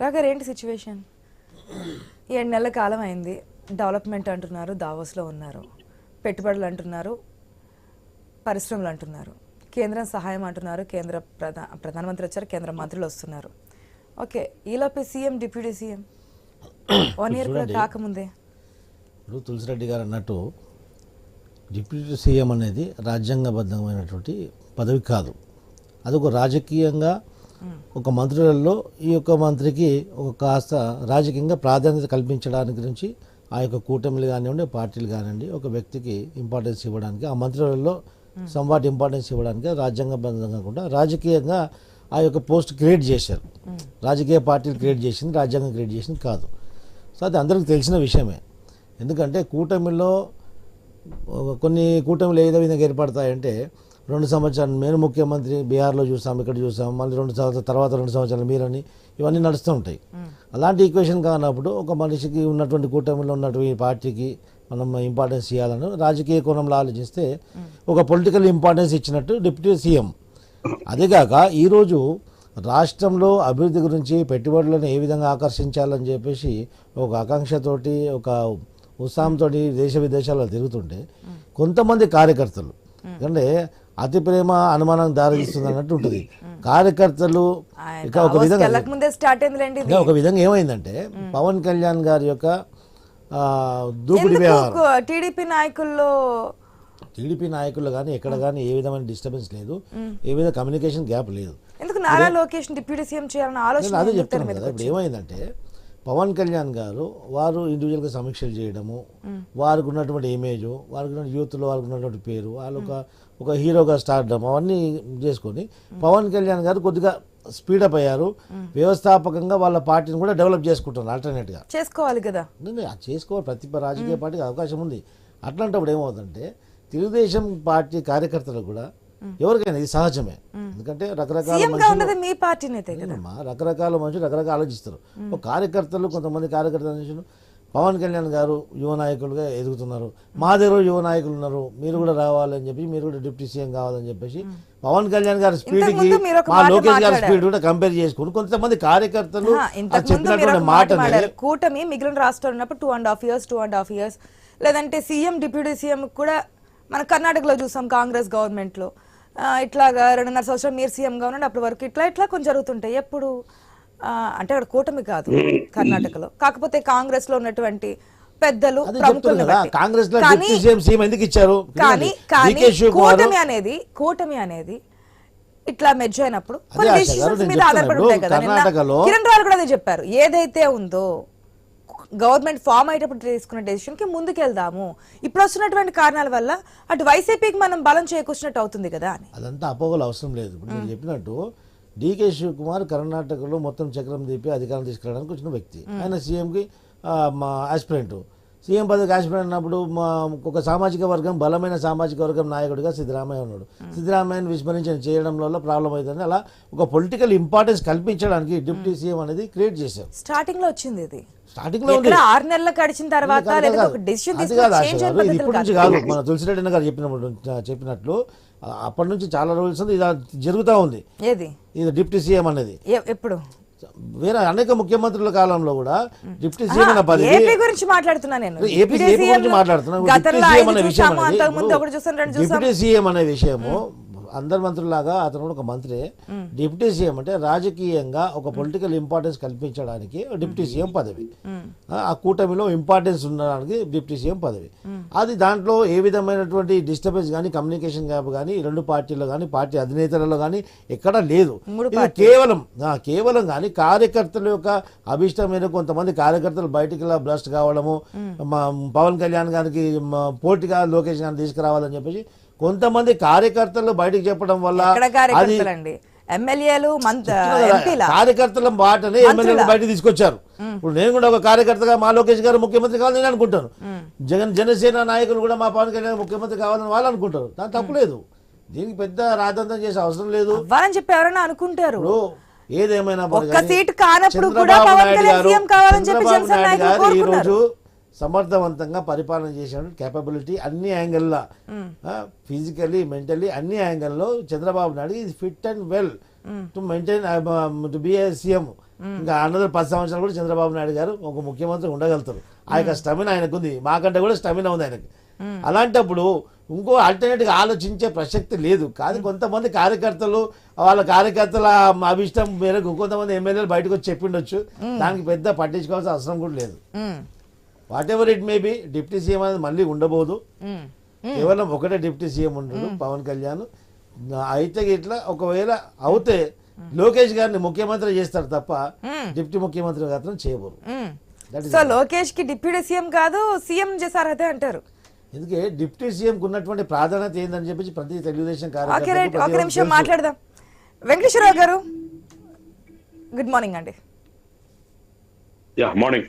రాగారు ఏంటి సిచ్యువేషన్ ఏడు నెలల కాలం అయింది. డెవలప్మెంట్ అంటున్నారు దావోస్లో ఉన్నారు. పెట్టుబడులు అంటున్నారు పరిశ్రమలు అంటున్నారు. కేంద్రం సహాయం అంటున్నారు కేంద్ర ప్రధా ప్రధానమంత్రి వచ్చారు కేంద్ర మంత్రులు వస్తున్నారు. ఓకే ఈలోపే CM deputy CM? One year కూడా కాకముందే. ఇప్పుడు తులసిరెడ్డి గారు అన్నట్టు డిప్యూటీ సీఎం అనేది రాజ్యాంగబద్ధమైనటువంటి పదవి కాదు. అది ఒక రాజకీయంగా ఒక మంత్రులలో ఈ యొక్క మంత్రికి ఒక కాస్త రాజకీయంగా ప్రాధాన్యత కల్పించడానికి గురించి ఆ యొక్క కూటమిలు కానివ్వండి పార్టీలు కానివ్వండి ఒక వ్యక్తికి ఇంపార్టెన్స్ ఇవ్వడానికి ఆ మంత్రులలో సంవాట్ ఇంపార్టెన్స్ ఇవ్వడానికి రాజ్యాంగబద్ధంగా కాకుండా రాజకీయంగా ఆ యొక్క పోస్ట్ క్రియేట్ చేశారు. రాజకీయ పార్టీలు క్రియేట్ చేసింది రాజ్యాంగం క్రియేట్ చేసింది కాదు. సో అది అందరికీ తెలిసిన విషయమే. ఎందుకంటే కూటమిలో కొన్ని కూటమిలు ఏ విధంగా ఏర్పడతాయంటే రెండు సంవత్సరాలు నేను ముఖ్యమంత్రి బీహార్లో చూసాం ఇక్కడ చూసాం మళ్ళీ రెండు సంవత్సరాల తర్వాత రెండు సంవత్సరాలు మీరని ఇవన్నీ నడుస్తూ ఉంటాయి. అలాంటి ఈక్వేషన్ కానప్పుడు ఒక మనిషికి ఉన్నటువంటి కూటమిలో ఉన్నటువంటి పార్టీకి మనం ఇంపార్టెన్స్ ఇవ్వాలని రాజకీయ కోణంలో ఆలోచిస్తే ఒక పొలిటికల్ ఇంపార్టెన్స్ ఇచ్చినట్టు డిప్యూటీ సీఎం. అదేగాక ఈరోజు రాష్ట్రంలో అభివృద్ధి గురించి పెట్టుబడులను ఏ విధంగా ఆకర్షించాలని చెప్పేసి ఒక ఆకాంక్షతోటి ఒక ఉత్సాహంతో దేశ విదేశాల్లో తిరుగుతుంటే కొంతమంది కార్యకర్తలు ఎందుకంటే అతి ప్రేమ అనుమానం దారితీస్తుంది అన్నట్టు ఉంటుంది కార్యకర్తలు ఇక ఒక విధంగా స్టార్ట్ ఒక విధంగా ఏమైందంటే పవన్ కళ్యాణ్ గారి యొక్క దూకుడు వ్యవహారం. టీడీపీ నాయకుల్లో టీడీపీ నాయకులు కానీ ఎక్కడ కానీ ఏ విధమైన డిస్టర్బెన్స్ లేదు. ఏ విధంగా కమ్యూనికేషన్ గ్యాప్ లేదు. ఎందుకు నారా లోకేష్ డిప్యూటీ సీఎం చేయాలన్న నేను ఆలోచన అదే మీదకి కదా ఇప్పుడు ఏమైందంటే పవన్ కళ్యాణ్ గారు వారు ఇండివిజువల్గా సమీక్షలు చేయడము వారికి ఉన్నటువంటి ఇమేజ్ వారికి ఉన్న యూత్లో వారికి ఉన్నటువంటి పేరు వాళ్ళు ఒక ఒక హీరోగా స్టార్డమ్ అవన్నీ చేసుకొని పవన్ కళ్యాణ్ గారు కొద్దిగా స్పీడప్ అయ్యారు. వ్యవస్థాపకంగా వాళ్ళ పార్టీని కూడా డెవలప్ చేసుకుంటున్నారు ఆల్టర్నేట్గా చేసుకోవాలి కదా. చేసుకోవాలి ప్రతి రాజకీయ పార్టీకి అవకాశం ఉంది. అట్లాంటప్పుడు ఏమవుతుందంటే తెలుగుదేశం పార్టీ కార్యకర్తలు కూడా ఎవరికైనా ఇది సహజమే. ఎందుకంటే రకరకాల గా మనుషులు మీ రకరకాల మనుషులు రకరకాల ఆలోచిస్తారు. ఒక కార్యకర్తలు కొంతమంది కార్యకర్తలు పవన్ కళ్యాణ్ గారు యువ నాయకులుగా ఎదుగుతున్నారు. మా దగ్గర యువ నాయకులు ఉన్నారు. మీరు కూడా రావాలని చెప్పి మీరు కూడా డిప్యూటీ సీఎం కావాలని చెప్పేసి పవన్ కళ్యాణ్ గారి స్పీడ్కి మా లోకేష్ గారి. స్పీడ్ కూడా కంపేర్ చేసుకుని కొంతమంది కార్యకర్తలు చెప్పినటువంటి మాట కూటమి మిగిలిన రాష్ట్రాలు ఉన్నప్పుడు two and half years two and half years లేదంటే సీఎం డిప్యూటీ సీఎం కూడా మన కర్ణాటకలో చూసాం కాంగ్రెస్ గవర్నమెంట్లో ఇట్లాగా రెండున్నర సంవత్సరాలు మీరు సీఎం గా ఉండండి అప్పటి వరకు ఇట్లా ఇట్లా కొంచెం జరుగుతుంటాయి. ఎప్పుడు? అంటే అక్కడ కూటమి కాదు కర్ణాటకలో. కాకపోతే కాంగ్రెస్లో ఉన్నటువంటి పెద్దలు. కాంగ్రెస్ కానీ ఇచ్చారు? కానీ కూటమి అనేది కూటమి అనేది ఇట్లా మెర్జ్ అయినప్పుడు కొన్ని మీద ఆధారపడి ఉంటాయి కదా. కిరణ్ రావు కూడా అదే చెప్పారు. ఏదైతే ఉందో గవర్నమెంట్ ఫామ్ అయ్యేటప్పుడు తీసుకున్న డెసిషన్కి ముందుకెళ్దాము. ఇప్పుడు వస్తున్నటువంటి కారణాల వల్ల అటు వైసీపీకి మనం బలం చేకూర్చినట్టు అవుతుంది కదా అని. అదంతా అపోగలు అవసరం లేదు. ఇప్పుడు నేను చెప్పినట్టు డీకే శివకుమార్ కర్ణాటకలో మొత్తం చక్రం తిప్పి అధికారం తీసుకురావడానికి వచ్చిన వ్యక్తి. ఆయన సీఎంకి మా ఆస్పిరెంట్ సీఎం పదవికి ఆస్పిరెంట్ అన్నప్పుడు ఒక సామాజిక వర్గం బలమైన సామాజిక వర్గం నాయకుడిగా సిద్ధరామయ్య ఉన్నాడు. సిద్ధరామయ్యని విస్మరించిన చేయడంలో ప్రాబ్లం అవుతుంది. అలా ఒక పొలిటికల్ ఇంపార్టెన్స్ కల్పించడానికి డిప్యూటీ సీఎం అనేది క్రియేట్ చేశారు. స్టార్టింగ్లో వచ్చింది ఇది. స్టార్టింగ్లో ఆరు నెలలు గడిచిన తర్వాత ఇప్పటి నుంచి కాదు. మన తులసిరెడ్డి గారు చెప్పినప్పుడు చెప్పినట్లు అప్పటి నుంచి చాలా రోజులు ఇది జరుగుతూ ఉంది. ఇది డిప్యూటీ సీఎం అనేది. ఎప్పుడు? వేరే అనేక ముఖ్యమంత్రుల కాలంలో కూడా డిప్యూటీ సీఎం అనే పదవి ఏపీ గురించి మాట్లాడుతున్నా నేను. ఏపీ గురించి మాట్లాడుతున్నాం. డిప్యూటీ సీఎం అనే విషయం డిప్యూటీ సీఎం అనే విషయము అందరి మంత్రులాగా అతను కూడా ఒక మంత్రి. డిప్యూటీ సీఎం అంటే రాజకీయంగా ఒక పొలిటికల్ ఇంపార్టెన్స్ కల్పించడానికి డిప్యూటీ సీఎం పదవి. ఆ, కూటమిలో ఇంపార్టెన్స్ ఉండడానికి డిప్యూటీ సీఎం పదవి. అది దాంట్లో ఏ విధమైనటువంటి డిస్టర్బెన్స్ కానీ కమ్యూనికేషన్ గ్యాప్ కానీ రెండు పార్టీల్లో కానీ పార్టీ అధినేతలలో కానీ ఎక్కడా లేదు. కేవలం కేవలం కానీ కార్యకర్తల యొక్క అభిష్టం మీద కొంతమంది కార్యకర్తలు బయటికి బ్లస్ట్ కావడము పవన్ కళ్యాణ్ గారికి పోటీగా లోకేష్ గారిని తీసుకురావాలని చెప్పేసి కొంతమంది కార్యకర్తలు బయటికి చెప్పడం వల్ల అది ఎమ్మెల్యేలు కార్యకర్తల మాటనే ఎమ్మెల్యేలు బయటకు తీసుకొచ్చారు. ఇప్పుడు నేను కూడా ఒక కార్యకర్తగా మా లోకేష్ గారు ముఖ్యమంత్రి కావాలని నేను అనుకుంటాను. జగన్ జనసేన నాయకులు కూడా మా పవన్ కళ్యాణ్ ముఖ్యమంత్రి కావాలని వాళ్ళు అనుకుంటారు. దాని తప్పులేదు దీనికి పెద్ద రాజంతం చేసే అవసరం లేదు. అవ్వాలని చెప్పి ఎవరైనా అనుకుంటారు. ఏదేమైనా ఒక్క సీటు కానప్పుడు కూడా చంద్రబాబు పవన్ నాయుడు కళ్యాణ్ గారు- సీఎం కావాలని చెప్పి చంద్రబాబు జనసేన నాయుడు నాయకులు గారు ఈ కోరుకున్నారు. సమర్థవంతంగా పరిపాలన చేసిన కేపబిలిటీ అన్ని యాంగిల్లో ఫిజికలీ మెంటలీ అన్ని యాంగిల్లో Chandrababu Naidu is fit and well to maintain to be CM ఇంకా అన్నది పది సంవత్సరాలు కూడా చంద్రబాబు నాయుడు గారు ఒక ముఖ్యమంత్రి ఉండగలుగుతారు. ఆ యొక్క స్టమినా ఆయనకు ఉంది. మాకంటే కూడా స్టమినా ఉంది ఆయనకి. అలాంటప్పుడు ఇంకో ఆల్టర్నేటివ్ ఆలోచించే ప్రసక్తి లేదు. కాదు కొంతమంది కార్యకర్తలు వాళ్ళ కార్యకర్తల అభిష్టం మేరకు కొంతమంది ఎమ్మెల్యేలు బయటకు వచ్చి చెప్పిండొచ్చు. దానికి పెద్ద పట్టించుకోవాల్సిన అవసరం కూడా లేదు. Whatever it may be deputy CM అనేది మళ్ళీ ఉండబోదు. కేవలం ఒకటే డిప్యూటీ సీఎం ఉండడు పవన్ కళ్యాణ్. అయితే ఇట్లా ఒకవేళ అవుతే లోకేష్ గారిని ముఖ్యమంత్రి చేస్తారు తప్ప డిప్యూటీ ముఖ్యమంత్రి మాత్రం చేయబోరు. సో లోకేష్కి డిప్యూటీ సీఎం కాదు సీఎం చేశారు అయితే అంటారు. ఎందుకే డిప్యూటీ సీఎం ఉన్నటువంటి ప్రాధాన్యత ఏందని చెప్పేసి ప్రతి తెలుగుదేశం. మాట్లాడదాం. వెంకటేశ్వరరావు గారు గుడ్ మార్నింగ్ అండి. Yeah morning